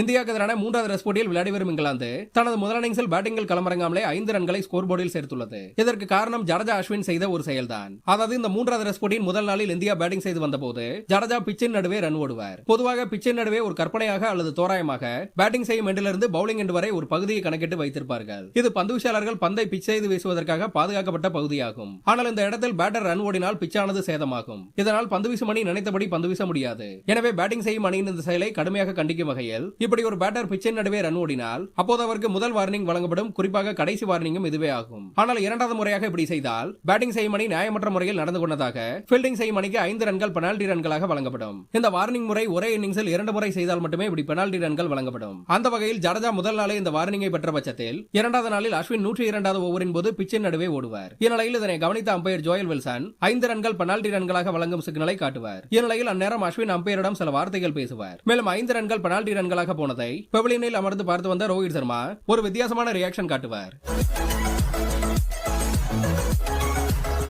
இந்தியாவுக்கு எதிரான மூன்றாவது டெஸ்ட் போட்டியில் விளையாடி வரும் இங்கிலாந்து தனது முதல் இன்னிங்ஸில் பேட்டிங்கில் களமிறங்காமலே ஐந்து ரன்களை ஸ்கோர் போர்டில் சேர்த்துள்ளது. இதற்கு காரணம் ஜடஜா அஸ்வின் செய்த ஒரு செயல்தான். அதாவது இந்த மூன்றாவது டெஸ்ட் போட்டியின் முதல் நாளில் இந்தியா பேட்டிங் செய்து வந்தபோது ஜடஜா பிச்சின் நடுவே ரன் ஓடுவார். பொதுவாக பிச்சின் நடுவே ஒரு கற்பனையாக அல்லது தோராயமாக பேட்டிங் செய்யும் எண்டிலிருந்து பவுலிங் எண்டு வரை ஒரு பகுதியை கணக்கிட்டு வைத்திருப்பார்கள். இது பந்து வீச்சாளர்கள் பந்தை பிச் செய்து வீசுவதற்காக பாதுகாக்கப்பட்ட பகுதியாகும். ஆனால் இந்த இடத்தில் பேட்டர் ரன் ஓடினால் பிச்சானது சேதமாகும். இதனால் பந்து வீசும் அணி நினைத்தபடி பந்து வீச முடியாது. எனவே பேட்டிங் செய்யும் அணியின் இந்த செயலை கடுமையாக கண்டிக்கும் வகையில் இப்படி ஒரு பேட்டர் பிச்சின் நடுவே ரன் ஓடினால் அப்போது அவருக்கு முதல் வார்னிங் வழங்கப்படும். குறிப்பாக கடைசி வார்னிங்கும் இதுவே ஆகும். ஆனால் இரண்டாவது முறையாக இப்படி செய்தால் பேட்டிங் செய்யும் அணி நியாயமற்ற முறையில் நடந்து கொண்டதாக ஃபீல்டிங் செய்யும் அணிக்கு ஐந்து ரன்கள் பெனால்டி ரன்களாக வழங்கப்படும். இந்த வார்னிங் முறை ஒரே இன்னிங்ஸில் இரண்டு முறை செய்தால் மட்டுமே இப்படி பெனால்டி ரன்கள் வழங்கப்படும். அந்த வகையில் ஜடேஜா முதல் நாளே இந்த வார்னிங்கை பெற்ற பட்சத்தில் இரண்டாவது நாளில் அஸ்வின் நூற்றி இரண்டாவது ஓவரின் போது பிச்சின் நடுவே ஓடுவார். இந்நிலையில் இதனை கவனித்த அம்பையர் ஜோயல் வில்சன் ஐந்து ரன்கள் பெனால்டி ரன்களாக வழங்கும் சிக்னலை காட்டுவார். இந்நிலையில் அந்நேரம் அஸ்வின் அம்பையரிடம் சில வார்த்தைகள் பேசுவார். மேலும் ஐந்து ரன்கள் பெனால்டி ரன்களாக போனதை பெவிலியனில் அமர்ந்து பார்த்து வந்த ரோஹித் சர்மா ஒரு வித்தியாசமான ரியாக்ஷன் காட்டுவார்.